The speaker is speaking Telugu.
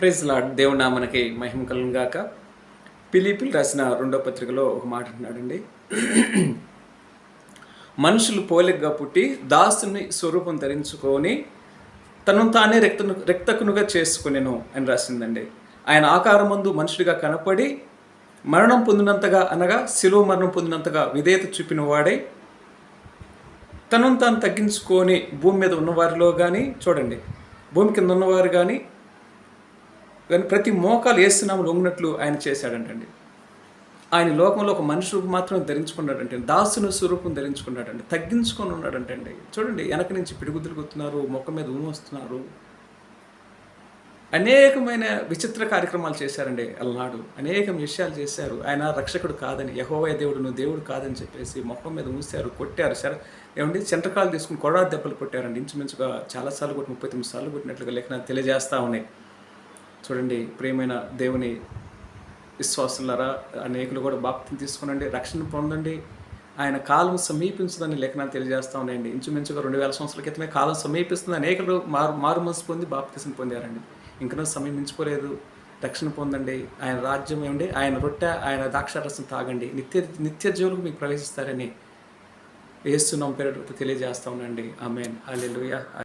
ప్రైజ్ లాడ్ దేవునా మనకి మహిమ కలను గాక. పిలిపిల్ రాసిన రెండో పత్రికలో ఒక మాట అంటున్నాడండి. మనుషులు పోలికగా పుట్టి దాసుని స్వరూపం ధరించుకొని తను తానే రక్త రక్తకునుగా చేసుకునేను అని రాసిందండి. ఆయన ఆకారమందు మనుషుడిగా కనపడి మరణం పొందినంతగా అనగా శిలువ మరణం పొందినంతగా విధేయత చూపిన వాడే తనను తాను తగ్గించుకొని భూమి మీద ఉన్నవారిలో కానీ చూడండి భూమి కింద ఉన్నవారు కానీ కానీ ప్రతి మోకాలు వేస్తున్నాము లొంగినట్లు ఆయన చేశాడంటండి. ఆయన లోకంలో ఒక మనిషి రూపం మాత్రమే ధరించుకున్నాడంటే దాసుని స్వరూపం ధరించుకున్నాడండి తగ్గించుకొని ఉన్నాడంటండి. చూడండి వెనక నుంచి పిడుగుద్దులు కొత్తున్నారు మొక్క మీద ఊను వస్తున్నారు. అనేకమైన విచిత్ర కార్యక్రమాలు చేశారండి అలనాడు. అనేక విషయాలు చేశారు. ఆయన రక్షకుడు కాదని యహోవయ దేవుడు నువ్వు దేవుడు కాదని చెప్పేసి మొహం మీద మూసారు కొట్టారు. సరే ఏమండి? చెంటకాలు తీసుకుని కొడా దెబ్బలు కొట్టారండి. ఇంచుమించుగా చాలాసార్లు కొట్టి ముప్పై తొమ్మిది సార్లు కొట్టినట్లుగా లేఖనాలు తెలియజేస్తూ ఉన్నాయి. చూడండి ప్రియమైన దేవుని విశ్వాసులారా అనేకులు కూడా బాప్తిని తీసుకునండి రక్షణ పొందండి. ఆయన కాలం సమీపించదని లేఖనాలు తెలియజేస్తా ఉన్నాయండి. ఇంచుమించుగా రెండు వేల సంవత్సరాల క్రితమే కాలం సమీపిస్తుంది. అనేకలు మారు మారు మనసు పొంది బాప్తిసం పొందారండి. ఇంకా సమీపించుకోలేదు రక్షణ పొందండి. ఆయన రాజ్యం ఏమండి ఆయన రొట్టె ఆయన ద్రాక్షారసం తాగండి. నిత్య నిత్య జీవులకు మీకు ప్రవేశిస్తారని వేస్తున్నాం పేరు తెలియజేస్తా ఉండండి ఆమెన్. అల్లెలుయా